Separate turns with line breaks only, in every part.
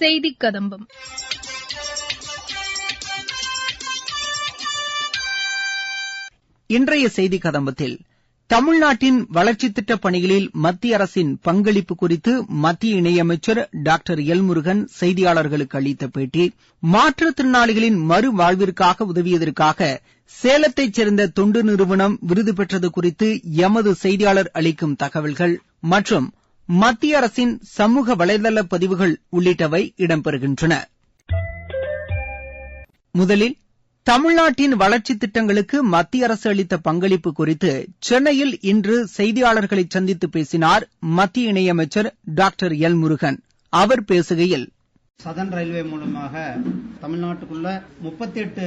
செய்தி கதம்பம் இன்றைய செய்தி கதம்பத்தில் தமிழ்நாட்டின் வளர்ச்சி திட்டப் பணிகளில் மத்திய அரசின் பங்களிப்பு குறித்து மத்திய இணையமைச்சர் டாக்டர் எல்முருகன் செய்தியாளர்களுக்கு அளித்த பேட்டி மாற்றுத்திறனாளிகளின் மறுவாழ்விற்காக உதவியதற்காக சேலத்தைச் சேர்ந்த தொண்டு நிறுவனம் விருது பெற்றது குறித்து எமது செய்தியாளர் அளிக்கும் தகவல்கள் மற்றும் மத்திய அரசின் சமூக வலைதள பதிவுகள் உள்ளிட்டவை இடம்பெறுகின்றன முதலில் தமிழ்நாட்டின் வளர்ச்சித் திட்டங்களுக்கு மத்திய அரசு அளித்த பங்களிப்பு குறித்து சென்னையில் இன்று செய்தியாளர்களை சந்தித்து பேசினார் மத்திய இணையமைச்சர் டாக்டர் எல் முருகன் அவர் பேசுகையில்
சதன் ரயில்வே மூலமாக தமிழ்நாட்டுக்குள்ள முப்பத்தி எட்டு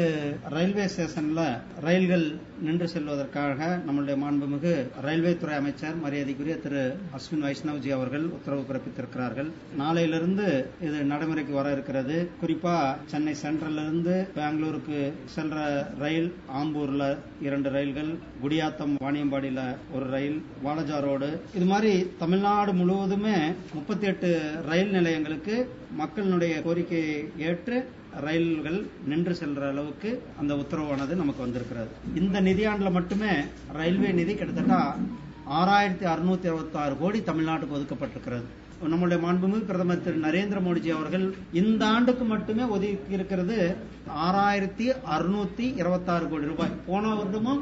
ரயில்வே ஸ்டேஷன்ல ரயில்கள் நின்று செல்வதற்காக நம்முடைய மாண்புமிகு ரயில்வே துறை அமைச்சர் மரியாதைக்குரிய திரு அஸ்வின் வைஷ்ணவ்ஜி அவர்கள் உத்தரவு பிறப்பித்திருக்கிறார்கள் நாளையிலிருந்து இது நடைமுறைக்கு வர இருக்கிறது குறிப்பா சென்னை சென்ட்ரல்ல இருந்து பெங்களூருக்கு செல்ற ரயில் ஆம்பூர்ல இரண்டு ரயில்கள் குடியாத்தம் வாணியம்பாடியில ஒரு ரயில் வாலஜா ரோடு இது மாதிரி தமிழ்நாடு முழுவதுமே முப்பத்தி எட்டு ரயில் நிலையங்களுக்கு மக்களினுடைய கோரிக்கையை ஏற்று ரயில்கள் நின்று செல்ற அளவுக்கு அந்த உத்தரவானது நமக்கு வந்திருக்கிறது இந்த நிதியாண்டுல மட்டுமே ரயில்வே நிதி கிட்டத்தட்ட ஆறாயிரத்தி அறுநூத்தி ஆறு கோடி தமிழ்நாட்டுக்கு ஒதுக்கப்பட்டிருக்கிறது நம்முடைய மாண்புமிகு பிரதமர் திரு நரேந்திர மோடிஜி அவர்கள் இந்த ஆண்டுக்கு மட்டுமே ஒதுக்கி இருக்கிறது ஆறாயிரத்தி அறுநூத்தி இருபத்தாறு கோடி ரூபாய் போன வருடமும்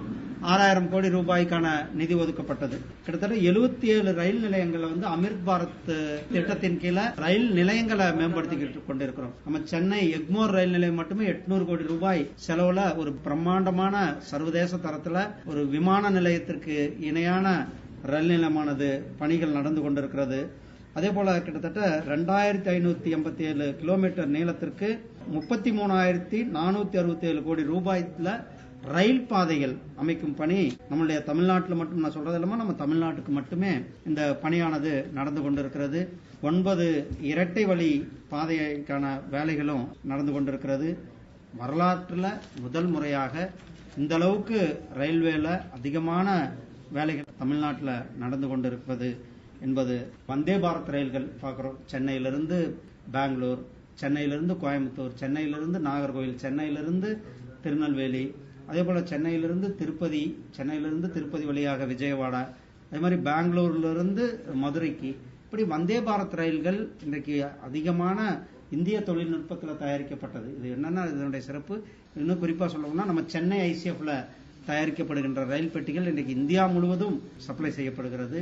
ஆறாயிரம் கோடி ரூபாய்க்கான நிதி ஒதுக்கப்பட்டது கிட்டத்தட்ட எழுபத்தி ஏழு ரயில் நிலையங்களை வந்து அமிர்த் பாரத் திட்டத்தின் கீழே ரயில் நிலையங்களை மேம்படுத்திக்கிட்டு கொண்டிருக்கிறோம் நம்ம சென்னை எக்மோர் ரயில் நிலையம் மட்டுமே எட்நூறு கோடி ரூபாய் செலவுல ஒரு பிரம்மாண்டமான சர்வதேச தரத்துல ஒரு விமான நிலையத்திற்கு இணையான ரயில் நிலையமானது பணிகள் நடந்து கொண்டிருக்கிறது அதே போல கிட்டத்தட்ட ரெண்டாயிரத்தி ஐநூத்தி எண்பத்தி ஏழு கிலோமீட்டர் நீளத்திற்கு முப்பத்தி மூணாயிரத்தி நானூத்தி அறுபத்தி ஏழு கோடி ரூபாய்ல ரயில் பாதைகள் அமைக்கும் பணி நம்மளுடைய தமிழ்நாட்டில் மட்டும் நான் சொல்றது இல்லாமல் நம்ம தமிழ்நாட்டுக்கு மட்டுமே இந்த பணியானது நடந்து கொண்டிருக்கிறது ஒன்பது இரட்டை வழி பாதைக்கான வேலைகளும் நடந்து கொண்டிருக்கிறது வரலாற்றில் முதல் முறையாக இந்த அளவுக்கு ரயில்வேல அதிகமான வேலைகள் தமிழ்நாட்டில் நடந்து கொண்டிருப்பது என்பது வந்தே பாரத் ரயில்கள் பார்க்குறோம் சென்னையிலிருந்து பெங்களூர் சென்னையிலிருந்து கோயம்புத்தூர் சென்னையிலிருந்து நாகர்கோவில் சென்னையிலிருந்து திருநெல்வேலி அதே போல் சென்னையிலிருந்து திருப்பதி சென்னையிலிருந்து திருப்பதி வழியாக விஜயவாடா அதே மாதிரி பெங்களூர்லேருந்து மதுரைக்கு இப்படி வந்தே பாரத் ரயில்கள் இன்றைக்கு அதிகமான இந்திய தொழில்நுட்பத்தில் தயாரிக்கப்பட்டது இது என்னென்னா இதனுடைய சிறப்பு இன்னும் குறிப்பாக சொல்லணும்னா நம்ம சென்னை ஐசிஎஃப்ல தயாரிக்கப்படுகின்ற ரயில் பெட்டிகள் இன்றைக்கு இந்தியா முழுவதும் சப்ளை செய்யப்படுகிறது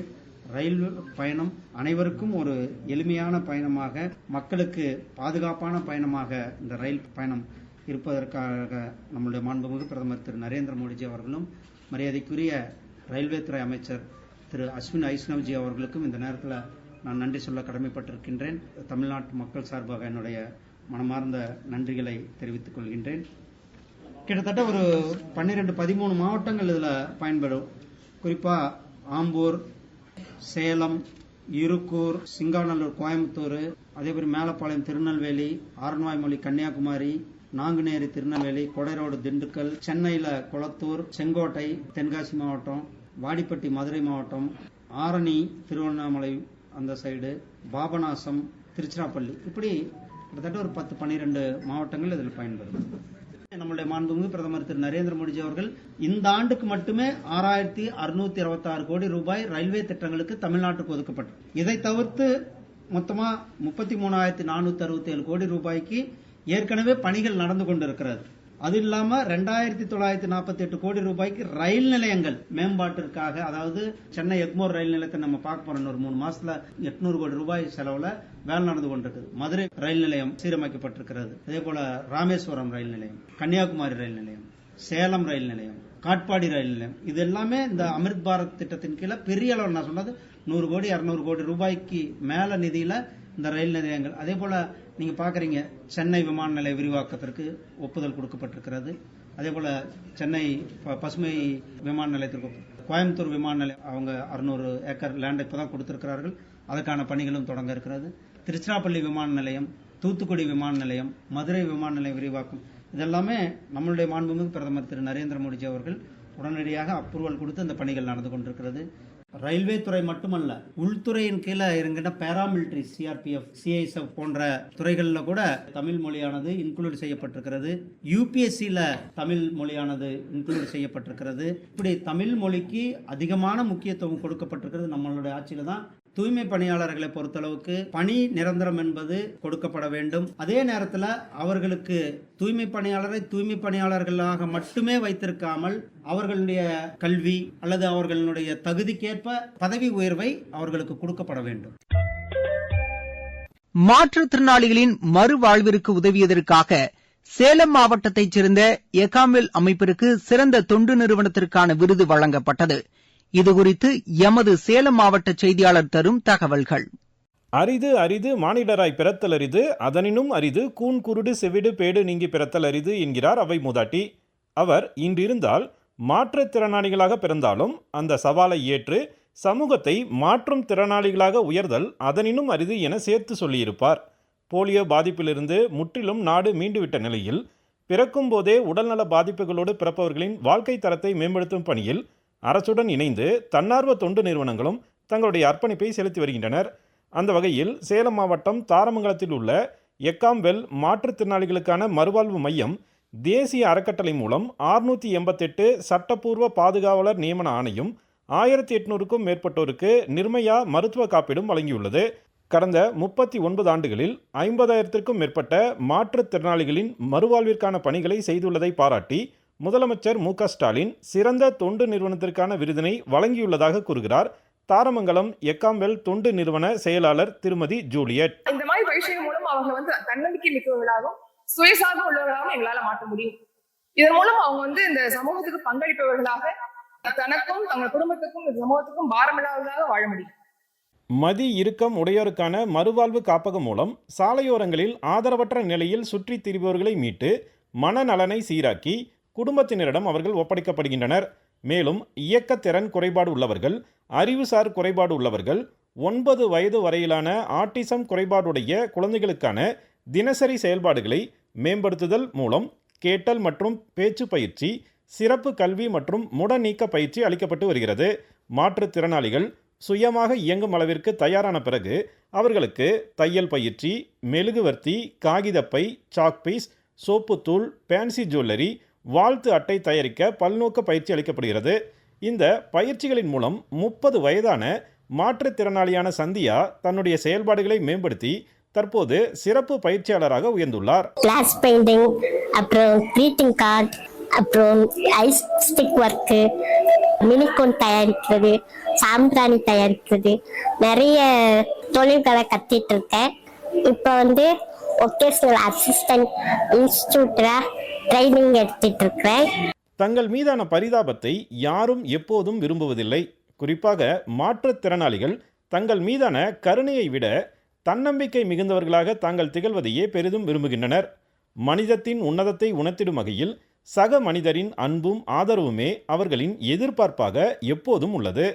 ரயில் பயணம் அனைவருக்கும் ஒரு எளிமையான பயணமாக மக்களுக்கு பாதுகாப்பான பயணமாக இந்த ரயில் பயணம் இருப்பதற்காக நம்முடைய மாண்புமிகு பிரதமர் திரு நரேந்திர மோடிஜி அவர்களும் மரியாதைக்குரிய ரயில்வே துறை அமைச்சர் திரு அஸ்வின் ஐஷ்ணவ்ஜி அவர்களுக்கும் இந்த நேரத்தில் நான் நன்றி சொல்ல கடமைப்பட்டிருக்கின்றேன் தமிழ்நாட்டு மக்கள் சார்பாக என்னுடைய மனமார்ந்த நன்றிகளை தெரிவித்துக் கொள்கின்றேன் கிட்டத்தட்ட ஒரு பன்னிரெண்டு பதிமூணு மாவட்டங்கள் இதில் பயன்படும் குறிப்பாக ஆம்பூர் சேலம் இருக்கூர் சிங்காநல்லூர் கோயம்புத்தூர் அதேபோல் மேலப்பாளையம் திருநெல்வேலி ஆரண்வாய்மொழி கன்னியாகுமரி நாங்குநேரி திருநெல்வேலி கொடைரோடு திண்டுக்கல் சென்னையில் கொளத்தூர் செங்கோட்டை தென்காசி மாவட்டம் வாடிப்பட்டி மதுரை மாவட்டம் ஆரணி திருவண்ணாமலை அந்த சைடு பாபநாசம் திருச்சிராப்பள்ளி இப்படி கிட்டத்தட்ட ஒரு பத்து பன்னிரெண்டு மாவட்டங்கள் இதில் பயன்படும் நம்முடைய மாண்புமிகு பிரதமர் திரு நரேந்திர மோடிஜி அவர்கள் இந்த ஆண்டுக்கு மட்டுமே ஆறாயிரத்தி அறுநூத்தி அறுபத்தி ஆறு கோடி ரூபாய் ரயில்வே திட்டங்களுக்கு தமிழ்நாட்டுக்கு ஒதுக்கப்பட்டது இதை தவிர்த்து மொத்தமா முப்பத்தி மூணாயிரத்தி நானூத்தி அறுபத்தி ஏழு கோடி ரூபாய்க்கு ஏற்கனவே பணிகள் நடந்து கொண்டிருக்கிறது அது இல்லாம ரெண்டாயிரத்தி தொள்ளாயிரத்தி நாற்பத்தி எட்டு கோடி ரூபாய்க்கு ரயில் நிலையங்கள் மேம்பாட்டிற்காக அதாவது சென்னை எக்மோர் ரயில் நிலையத்தை நம்ம பார்க்க போறோம் ஒரு மூணு மாசத்துல எட்நூறு கோடி ரூபாய் செலவுல வேலை நடந்து கொண்டிருக்குது மதுரை ரயில் நிலையம் சீரமைக்கப்பட்டிருக்கிறது அதே போல ராமேஸ்வரம் ரயில் நிலையம் கன்னியாகுமரி ரயில் நிலையம் சேலம் ரயில் நிலையம் காட்பாடி ரயில் நிலையம் இது எல்லாமே இந்த அமிர்த் பாரத் திட்டத்தின் கீழே பெரிய அளவு நான் சொன்னது நூறு கோடி இரநூறு கோடி ரூபாய்க்கு மேல நிதியில இந்த ரயில் நிலையங்கள் அதே போல நீங்க பாக்குறீங்க சென்னை விமான நிலைய விரிவாக்கத்திற்கு ஒப்புதல் கொடுக்கப்பட்டிருக்கிறது அதே போல சென்னை பசுமை விமான நிலையத்திற்கு கோயம்புத்தூர் விமான நிலையம் அவங்க அறுநூறு ஏக்கர் லேண்டை தான் கொடுத்திருக்கிறார்கள் அதற்கான பணிகளும் தொடங்க இருக்கிறது திருச்சிராப்பள்ளி விமான நிலையம் தூத்துக்குடி விமான நிலையம் மதுரை விமான நிலையம் விரிவாக்கம் இதெல்லாமே நம்மளுடைய மாண்புமிகு பிரதமர் திரு நரேந்திர மோடிஜி அவர்கள் உடனடியாக அப்ரூவல் கொடுத்து இந்த பணிகள் நடந்து கொண்டிருக்கிறது ரயில்வே துறை மட்டுமல்ல உள்துறையின் கீழே இருக்கின்ற பேராமிலிட்ரி சிஆர்பிஎஃப் சிஐஎஸ்எஃப் போன்ற துறைகளில் கூட தமிழ் மொழியானது இன்க்ளூட் செய்யப்பட்டிருக்கிறது யூபிஎஸ்சியில் தமிழ் மொழியானது இன்க்ளூட் செய்யப்பட்டிருக்கிறது இப்படி தமிழ் மொழிக்கு அதிகமான முக்கியத்துவம் கொடுக்கப்பட்டிருக்கிறது நம்மளுடைய ஆட்சியில் தான் தூய்மை பணியாளர்களை பொறுத்தளவுக்கு பணி நிரந்தரம் என்பது கொடுக்கப்பட வேண்டும் அதே நேரத்தில் அவர்களுக்கு தூய்மை பணியாளரை தூய்மை பணியாளர்களாக மட்டுமே வைத்திருக்காமல் அவர்களுடைய கல்வி அல்லது அவர்களுடைய தகுதிக்கேற்ப பதவி உயர்வை அவர்களுக்கு கொடுக்கப்பட வேண்டும்
மாற்றுத்திறனாளிகளின் மறுவாழ்விற்கு உதவியதற்காக சேலம் மாவட்டத்தைச் சேர்ந்த எகாமில் அமைப்பிற்கு சிறந்த தொண்டு நிறுவனத்திற்கான விருது வழங்கப்பட்டது இதுகுறித்து எமது சேலம் மாவட்ட செய்தியாளர் தரும் தகவல்கள்
அரிது அரிது மானிடராய் பிறத்தல் அரிது அதனினும் அரிது கூன் குருடு செவிடு பேடு நீங்கி பிறத்தல் அரிது என்கிறார் அவை மூதாட்டி அவர் இன்றிருந்தால் மாற்றுத்திறனாளிகளாக பிறந்தாலும் அந்த சவாலை ஏற்று சமூகத்தை மாற்றும் திறனாளிகளாக உயர்தல் அதனினும் அரிது என சேர்த்து சொல்லியிருப்பார் போலியோ பாதிப்பிலிருந்து முற்றிலும் நாடு மீண்டுவிட்ட நிலையில் பிறக்கும் போதே உடல்நல பாதிப்புகளோடு பிறப்பவர்களின் வாழ்க்கை தரத்தை மேம்படுத்தும் பணியில் அரசுடன் இணைந்து தன்னார்வ தொண்டு நிறுவனங்களும் தங்களுடைய அர்ப்பணிப்பை செலுத்தி வருகின்றனர் அந்த வகையில் சேலம் மாவட்டம் தாரமங்கலத்தில் உள்ள எக்காம்வெல் மாற்றுத்திறனாளிகளுக்கான மறுவாழ்வு மையம் தேசிய அறக்கட்டளை மூலம் ஆறுநூற்றி எண்பத்தெட்டு சட்டப்பூர்வ பாதுகாவலர் நியமன ஆணையும் ஆயிரத்தி எட்நூறுக்கும் மேற்பட்டோருக்கு நிர்மையா மருத்துவ காப்பீடும் வழங்கியுள்ளது கடந்த முப்பத்தி ஒன்பது ஆண்டுகளில் ஐம்பதாயிரத்திற்கும் மேற்பட்ட மாற்றுத்திறனாளிகளின் மறுவாழ்விற்கான பணிகளை செய்துள்ளதை பாராட்டி முதலமைச்சர் மு ஸ்டாலின் சிறந்த தொண்டு நிறுவனத்திற்கான விருதினை வழங்கியுள்ளதாக கூறுகிறார் தாரமங்கலம் எக்காம்பெல் தொண்டு நிறுவன செயலாளர் திருமதி ஜூலியட்
இந்த மாதிரி பயிற்சியின் மூலம் அவங்க வந்து தன்னம்பிக்கை மிக்கவர்களாகவும் சுயசார்பு உள்ளவர்களாகவும் எங்களால மாற்ற முடியும் இதன் மூலம் அவங்க வந்து இந்த சமூகத்துக்கு பங்களிப்பவர்களாக தனக்கும் தங்கள் குடும்பத்துக்கும் இந்த சமூகத்துக்கும் பாரமில்லாதவர்களாக வாழ முடியும்
மதி இறுக்கம் உடையோருக்கான மறுவாழ்வு காப்பகம் மூலம் சாலையோரங்களில் ஆதரவற்ற நிலையில் சுற்றித் திரிபவர்களை மீட்டு மனநலனை சீராக்கி குடும்பத்தினரிடம் அவர்கள் ஒப்படைக்கப்படுகின்றனர் மேலும் இயக்கத்திறன் குறைபாடு உள்ளவர்கள் அறிவுசார் குறைபாடு உள்ளவர்கள் ஒன்பது வயது வரையிலான ஆட்டிசம் குறைபாடுடைய குழந்தைகளுக்கான தினசரி செயல்பாடுகளை மேம்படுத்துதல் மூலம் கேட்டல் மற்றும் பேச்சு பயிற்சி சிறப்பு கல்வி மற்றும் முடநீக்க பயிற்சி அளிக்கப்பட்டு வருகிறது மாற்றுத்திறனாளிகள் சுயமாக இயங்கும் அளவிற்கு தயாரான பிறகு அவர்களுக்கு தையல் பயிற்சி மெழுகுவர்த்தி காகிதப்பை சாக்பீஸ் சோப்புத்தூள் பேன்சி ஜுவல்லரி வாழ்த்து அட்டை தயாரிக்க பல்நோக்க பயிற்சி அளிக்கப்படுகிறது இந்த பயிற்சிகளின் மூலம் முப்பது வயதான மாற்றுத்திறனாளியான சந்தியா தன்னுடைய செயல்பாடுகளை மேம்படுத்தி தற்போது சிறப்பு பயிற்சியாளராக உயர்ந்துள்ளார்
கிளாஸ் பெயிண்டிங் அப்புறம் கிரீட்டிங் கார்டு அப்புறம் ஐஸ் ஸ்டிக் ஒர்க்கு மினிகோன் தயாரிக்கிறது சாம்பிராணி தயாரிக்கிறது நிறைய தொழில்களை கத்திட்டு இருக்கேன் இப்போ வந்து ஒகேஷனல் அசிஸ்டன்ட் இன்ஸ்டியூட்டராக ட்ரைனிங் எடுத்துட்டு இருக்கிறேன்
தங்கள் மீதான பரிதாபத்தை யாரும் எப்போதும் விரும்புவதில்லை குறிப்பாக மாற்றுத்திறனாளிகள் தங்கள் மீதான கருணையை விட தன்னம்பிக்கை மிகுந்தவர்களாக தாங்கள் திகழ்வதையே பெரிதும் விரும்புகின்றனர் மனிதத்தின் உன்னதத்தை உணர்த்திடும் வகையில் சக மனிதரின் அன்பும் ஆதரவுமே அவர்களின் எதிர்பார்ப்பாக எப்போதும் உள்ளது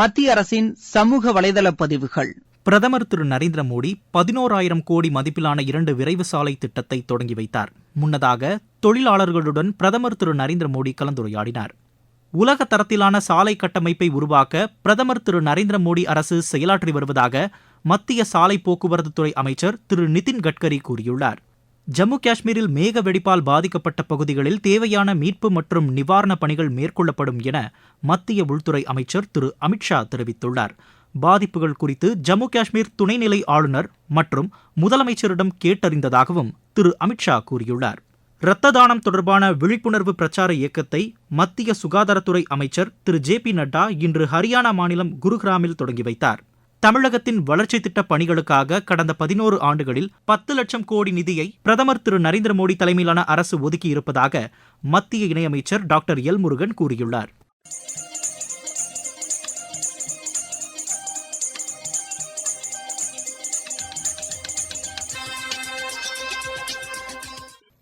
மத்திய அரசின் சமூக வலைதள பதிவுகள் பிரதமர் திரு நரேந்திர மோடி பதினோராயிரம் கோடி மதிப்பிலான இரண்டு விரைவு சாலை திட்டத்தை தொடங்கி வைத்தார் முன்னதாக தொழிலாளர்களுடன் பிரதமர் திரு நரேந்திர மோடி கலந்துரையாடினார் உலக தரத்திலான சாலை கட்டமைப்பை உருவாக்க பிரதமர் திரு நரேந்திர மோடி அரசு செயலாற்றி வருவதாக மத்திய சாலை போக்குவரத்துத்துறை அமைச்சர் திரு நிதின் கட்கரி கூறியுள்ளார் ஜம்மு காஷ்மீரில் மேக வெடிப்பால் பாதிக்கப்பட்ட பகுதிகளில் தேவையான மீட்பு மற்றும் நிவாரணப் பணிகள் மேற்கொள்ளப்படும் என மத்திய உள்துறை அமைச்சர் திரு அமித்ஷா தெரிவித்துள்ளார் பாதிப்புகள் குறித்து ஜம்மு காஷ்மீர் துணைநிலை ஆளுநர் மற்றும் முதலமைச்சரிடம் கேட்டறிந்ததாகவும் திரு அமித்ஷா கூறியுள்ளார் இரத்த தானம் தொடர்பான விழிப்புணர்வு பிரச்சார இயக்கத்தை மத்திய சுகாதாரத்துறை அமைச்சர் திரு ஜே பி நட்டா இன்று ஹரியானா மாநிலம் குருகிராமில் தொடங்கி வைத்தார் தமிழகத்தின் வளர்ச்சி திட்ட பணிகளுக்காக கடந்த பதினோரு ஆண்டுகளில் பத்து லட்சம் கோடி நிதியை பிரதமர் திரு நரேந்திர மோடி தலைமையிலான அரசு ஒதுக்கியிருப்பதாக மத்திய இணையமைச்சர் டாக்டர் எல் முருகன் கூறியுள்ளார்